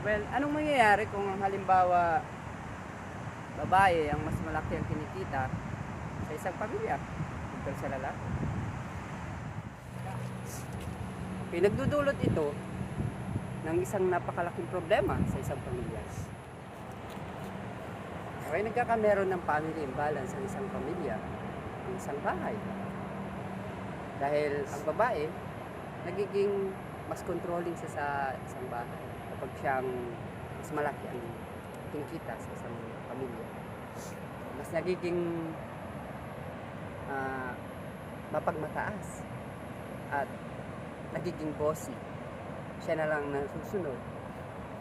Well, anong mangyayari kung halimbawa babae ang mas malaki ang kinikita sa isang pamilya compared sa lalaki? Pinagdudulot ito ng isang napakalaking problema sa isang pamilya. Okay, nagkakameron ng family imbalance ang isang pamilya, ang isang bahay. Dahil ang babae, nagiging mas controlling siya sa isang bahay kapag siyang mas malaki ang kinikita sa isang pamilya. Mas nagiging ah, mapagmataas at nagiging bossy. Siya na lang nasusunod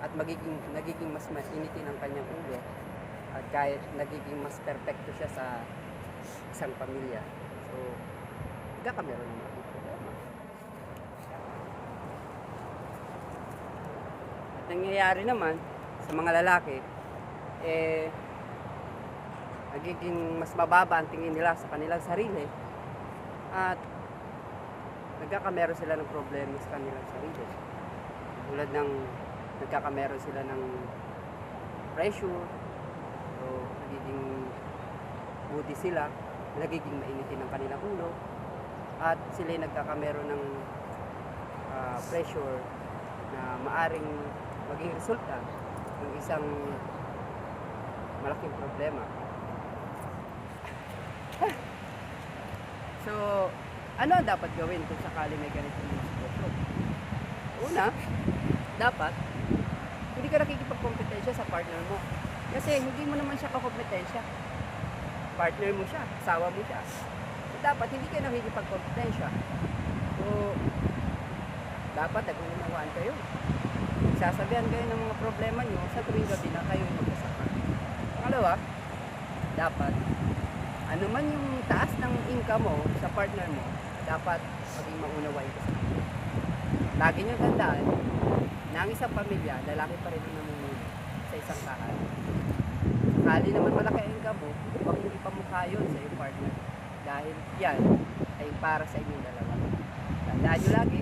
at magiging nagiging mas mainitin ang kanyang ulo at kahit nagiging mas perpekto siya sa isang pamilya. So, nagkakameron ng mga problema. At nangyayari naman sa mga lalaki, eh, nagiging mas mababa ang tingin nila sa kanilang sarili at nagkakameron sila ng problema sa kanilang sarili. Tulad ng nagkakameron sila ng pressure, o nagiging moody sila, nagiging mainitin ang kanilang ulo, at sila ay nagkakameron ng ah, pressure na maaring maging resulta ng isang malaking problema. So, ano ang dapat gawin kung sakali may ganitong sitwasyon? Una, dapat hindi ka nakikipagkompetensya sa partner mo. Kasi hindi mo naman siya kakompetensya. Partner mo siya, asawa mo siya. So, dapat hindi ka nakikipagkompetensya. So, dapat nag-uunawaan kayo. Sasabihan kayo ng mga problema nyo sa tuwing gabi na kayo magkasama. Pangalawa, dapat ano man yung taas ng income mo sa partner mo, dapat maging maunawain ka sa kanya. Lagi nyo tandaan na ang isang pamilya, lalaki pa rin namumuno sa isang bahay. Sakali naman malaki ang income mo, huwag mo ipamukha yun sa iyong partner. Dahil yan ay para sa inyong dalawa. Tandaan nyo lagi,